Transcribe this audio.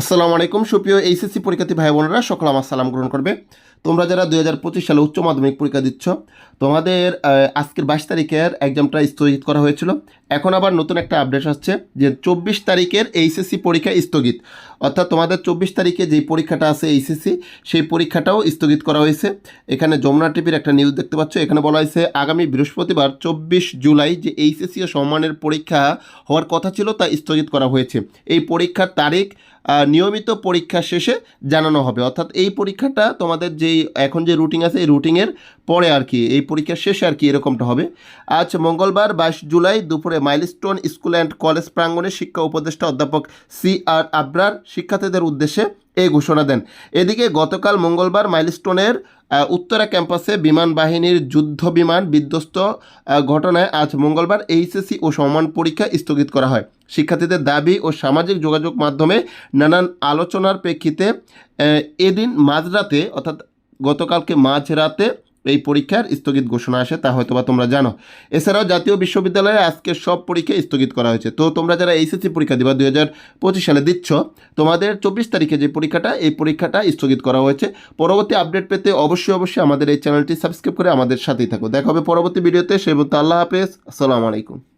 আসসালামু আলাইকুম, সুপ্রিয় এইচএসসি পরীক্ষার্থী ভাই বোনেরা, সকল আমার সালাম গ্রহণ করবে। তোমরা যারা দুই হাজার পঁচিশ সালে উচ্চ মাধ্যমিক পরীক্ষা দিচ্ছ, তোমাদের আজকের বাইশ তারিখের এক্সামটা স্থগিত করা হয়েছিল। এখন আবার নতুন একটা আপডেট আসছে যে চব্বিশ তারিখের এইচএসসি পরীক্ষা স্থগিত। অর্থাৎ তোমাদের চব্বিশ তারিখে যেই পরীক্ষাটা আছে এইচএসসি, সেই পরীক্ষাটাও স্থগিত করা হয়েছে। এখানে যমুনা টিভির একটা নিউজ দেখতে পাচ্ছ। এখানে বলা হয়েছে, আগামী বৃহস্পতিবার চব্বিশ জুলাই যে এইচএসসি সম্মানের পরীক্ষা হওয়ার কথা ছিল তা স্থগিত করা হয়েছে। এই পরীক্ষার তারিখ নিয়মিত পরীক্ষা শেষে জানানো হবে। অর্থাৎ এই পরীক্ষাটা তোমাদের যেই এখন যে রুটিন আছে, এই রুটিনের পরে আর কি, এই পরীক্ষার শেষে আর কি এরকমটা হবে। আজ মঙ্গলবার, বাইশ জুলাই দুপুরে মাইলস্টোন স্কুল অ্যান্ড কলেজ প্রাঙ্গনে শিক্ষা উপদেষ্টা অধ্যাপক সি আর আবরার শিক্ষার্থীদের উদ্দেশ্যে এই ঘোষণা দেন। এদিকে গতকাল মঙ্গলবার মাইলস্টোনের উত্তরা ক্যাম্পাসে বিমান বাহিনীর যুদ্ধ বিমান বিধ্বস্ত ঘটনায় আজ মঙ্গলবার এইচএসসি ও সমান পরীক্ষা স্থগিত করা হয়। শিক্ষার্থীদের দাবি ও সামাজিক যোগাযোগ মাধ্যমে নানান আলোচনার প্রেক্ষিতে এদিন মাঝরাতে, অর্থাৎ গতকালকে মাঝরাতে এই পরীক্ষার স্থগিত ঘোষণা আসে, তা হয়তোবা তোমরা জানো। এছাড়াও জাতীয় বিশ্ববিদ্যালয়ে আজকে সব পরীক্ষা স্থগিত করা হয়েছে। তো তোমরা যারা এইচএসসি পরীক্ষা দিবা দুই হাজার পঁচিশ সালে দিচ্ছ, তোমাদের চব্বিশ তারিখে যে পরীক্ষাটা, এই পরীক্ষাটা স্থগিত করা হয়েছে। পরবর্তী আপডেট পেতে অবশ্যই অবশ্যই আমাদের এই চ্যানেলটি সাবস্ক্রাইব করে আমাদের সাথেই থাকো। দেখা হবে পরবর্তী ভিডিওতে। সেই মতো আল্লাহ হাফেজ। আসসালামু আলাইকুম।